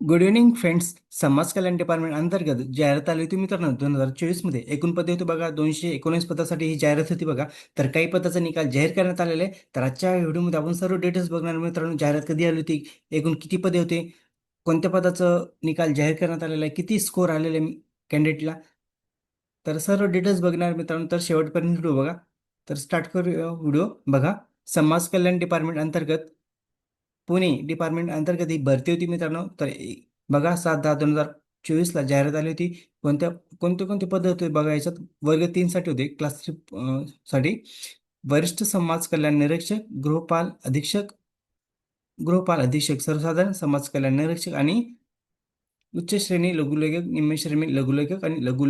Good evening friends समाज कल्याण department अंतर्गत जाहिरात आली होती मित्रांनो दोन हजार चोवीसमध्ये एकूण पदे होती बघा दोनशे एकोणीस पदासाठी ही जाहिरात होती बघा. तर काही पदाचा निकाल जाहीर करण्यात आलेला आहे. तर आजच्या व्हिडिओमध्ये आपण सर्व डिटेल्स बघणार मित्रांनो. जाहिरात कधी आली होती एकूण किती पदे होते कोणत्या पदाचं निकाल जाहीर करण्यात आलेला आहे किती स्कोर आलेले कॅन्डिडेटला तर सर्व डिटेल्स बघणार मित्रांनो. तर शेवटपर्यंत व्हिडिओ बघा. तर स्टार्ट करूया व्हिडिओ बघा समाज कल्याण डिपार्टमेंट अंतर्गत पुणे डिपार्टमेंट अंतर्गत ही भरती होती मित्रांनो. तर बघा सात दहा दोन हजार चोवीसला जाहिरात आली होती. कोणत्या कोणते कोणते पद होते बघा याच्यात वर्ग तीनसाठी होते. क्लास थ्री साठी. वरिष्ठ समाज कल्याण निरीक्षक गृहपाल अधीक्षक गृहपाल अधीक्षक सर्वसाधारण समाज कल्याण निरीक्षक आणि उच्च श्रेणी लघुलेखक निम्न श्रेणी लघुलेखक आणि लघु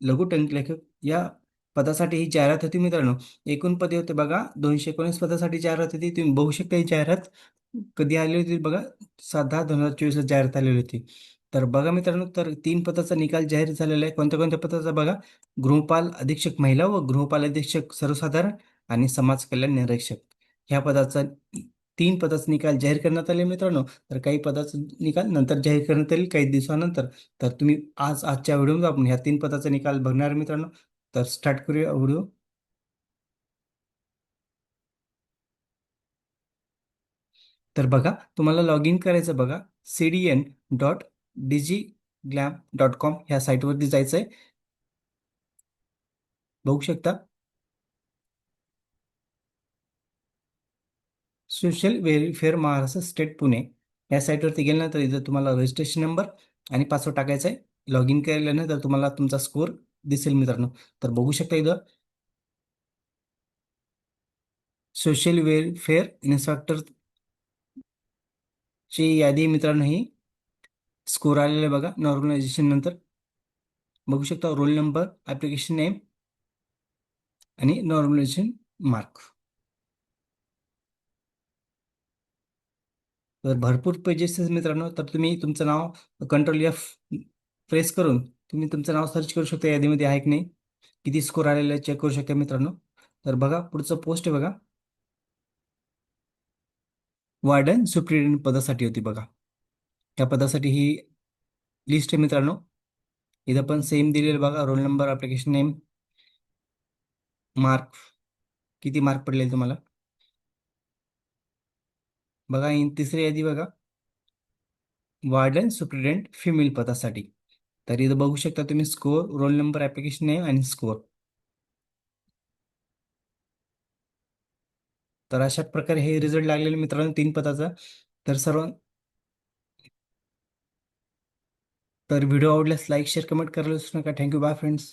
लघुटंक लेखक या पदासाठी ही जाहिरात होती मित्रांनो. एकूण पदे होते बघा दोनशे एकोणीस पदासाठी जाहिरात होती. तुम्ही बघू शकता ही जाहिरात. कधी आली होती बघा सात दहा दोन हजार चोवीसला जाहिरात आलेली होती. तर बघा मित्रांनो तर तीन पदाचा निकाल जाहीर झालेला आहे. कोणत्या कोणत्या पदाचा बघा? गृहपाल अधीक्षक महिला व गृहपाल अधीक्षक सर्वसाधारण आणि समाज कल्याण निरीक्षक. ह्या पदाचा तीन पदाचा निकाल जाहीर करण्यात आले मित्रांनो. तर काही पदाचा निकाल नंतर जाहीर करण्यात येईल काही दिवसानंतर. तर तुम्ही आज आजच्या व्हिडिओमध्ये आपण ह्या तीन पदाचा निकाल बघणार मित्रांनो. तर स्टार्ट करूया व्हिडिओ. तर बघा तुम्हाला लॉग इन करायचं बघा. C D N dot digi glam dot com ह्या साईटवरती जायचं आहे बघू शकता. Social welfare Maharashtra state Pune. या साईटवरती गेल्यानंतर इथं तुम्हाला रजिस्ट्रेशन नंबर आणि पासवर्ड टाकायचा आहे लॉग इन केल्यानंतर तुम्हाला तुमचा स्कोअर दिसेल मित्रांनो. तर बघू शकता इथं. सोशल वेलफेअर इन्स्पेक्टर ची यादी मित्रांनो ही. स्कोर आलेलं आहे बघा नॉर्मलायझेशन नंतर. बघू शकता रोल नंबर ॲप्लिकेशन नेम आणि नॉर्मलायझेशन मार्क तर भरपूर पेजेस मित्रांनो तर तुम्ही तुमचं नाव कंट्रोल एफ प्रेस करून तुम्ही तुमचं नाव सर्च करू शकता यादीमध्ये आहे की नाही. किती स्कोर आलेला आहे चेक करू शकता मित्रांनो. तर बघा पुढचं पोस्ट आहे बघा. वार्डन सुप्रिटेंडंट पदासाठी होती बघा. त्या पदासाठी ही लिस्ट आहे मित्रांनो. इथं पण सेम दिलेलं बघा. Roll number application name mark किती मार्क पडलेले तुम्हाला? बघा तिसरी यादी बघा. वार्डन सुप्रिटेंडंट फिमेल पदासाठी. तर इथं बघू शकता तुम्ही score roll number application name आणि स्कोर तर अशा प्रकारे हे रिझल्ट लागलेले मित्रांनो तीन पदाचा. तर सर्व तर व्हिडिओ आवडल्यास लाईक शेअर कमेंट करायला विसरू नका. Thank you bye friends